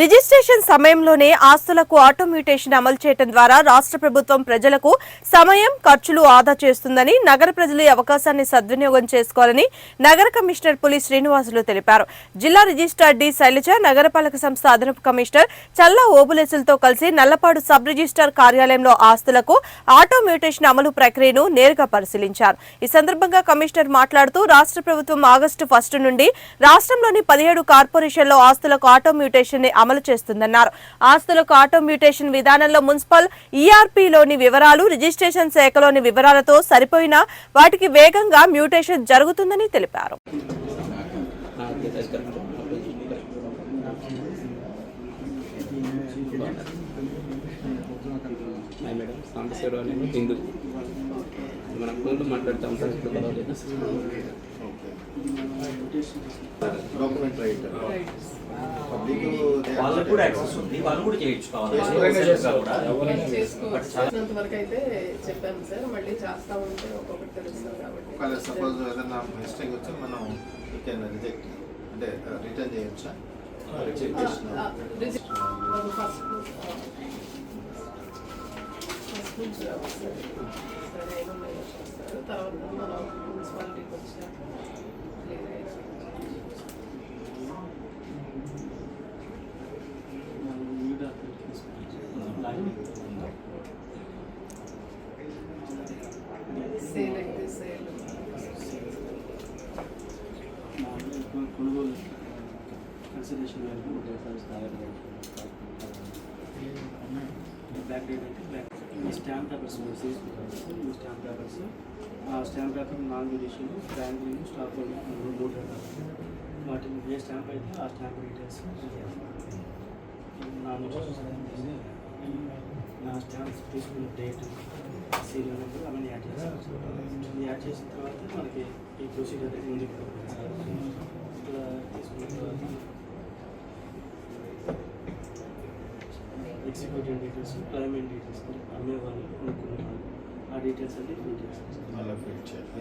Registration సమయంలోనే ఆస్తులకు ఆటోమ్యూటేషన్ అమలు చేయడం ద్వారా రాష్ట్ర ప్రభుత్వం ప్రజలకు సమయం ఖర్చులు ఆదా చేస్తుందని నగర ప్రజలు ఈ అవకాశాన్ని సద్వినియోగం చేసుకోవాలని నగర కమిషనర్ పులి శ్రీనివాసులు తెలిపారు. జిల్లా రిజిస్ట్రార్ డి శైలజ నగరపాలక సంస్థ అదనపు కమిషనర్ చల్లా ఓబులేసులతో కలిసి నల్లపాడు సబ్ రిజిస్ట్రార్ కార్యాలయంలో ఆస్తులకు ఆటో మ్యూటేషన్ అమలు ప్రక్రియను నేరుగా పరిశీలించారు. ఈ సందర్భంగా కమిషనర్ మాట్లాడుతూ రాష్ట్ర ప్రభుత్వం ఆగస్టు ఫస్ట్ నుండి రాష్ట్రంలోని పదిహేడు కార్పొరేషన్లో ఆస్తులకు ఆటో మ్యూటేషన్ అమలు చేస్తుందన్నారు. ఆస్తులకు ఆటో మ్యూటేషన్ విధానంలో మున్సిపల్ ఈఆర్పీలోని వివరాలు రిజిస్ట్రేషన్ శాఖలోని వివరాలతో సరిపోయినా వాటికి వేగంగా మ్యూటేషన్ జరుగుతుందని తెలిపారు. హాయ్ మేడం సాంబశివరావు నేను హిందూ. మనం ఫోన్లో మాట్లాడతాం. సార్ ఇప్పుడు పర్వాలేదు డాక్యుమెంట్ రైట్ వాళ్ళకు కూడా యాక్సెస్ ఉంది. వాళ్ళు కూడా చేయొచ్చు కావాలి. వరకు అయితే చెప్పాను సార్. మళ్ళీ చేస్తా ఉంటే ఒక్కొక్కటి తెలుస్తుంది ఒకవేళ కాబట్టి సపోజ్ ఏదైనా మిస్టేక్ వచ్చి మనం యూ కెన్ రిజెక్ట్ అంటే రిటర్న్ చేయొచ్చా? ఏమన్నా చేస్తారు. తర్వాత మనం మున్సిపాలిటీకి వచ్చాక కొనుగోలు కన్సిడరేషన్ వాల్యూ ఉంటాయి బ్లాక్ డేట్ అయితే బ్లాక్ ఈ స్టాంప్ పేపర్స్ తీసుకుంటారు. ఈ స్టాంప్ పేపర్స్ ఆ stamp paper non judicial banking stock holding మూడు రకాలు. వాటిని ఏ స్టాంప్ అయితే ఆ స్టాంప్ డీటెయిల్స్ నాన్ జ్యుడిషియల్ నా స్టాంప్స్ తీసుకున్న డేట్ సీరియల్ నెంబర్ అవన్నీ యాడ్ చేస్తాను. యాడ్ చేసిన తర్వాత మనకి ఈ ప్రొసీజర్ అనేది ముందుకు ఎగ్జిక్యూటివ్ డీటెయిల్స్ క్లైమేట్ డీటెయిల్స్ అమ్మే వాళ్ళు వాళ్ళు ఆ డీటెయిల్స్ అన్ని ఫిల్ చేస్తాం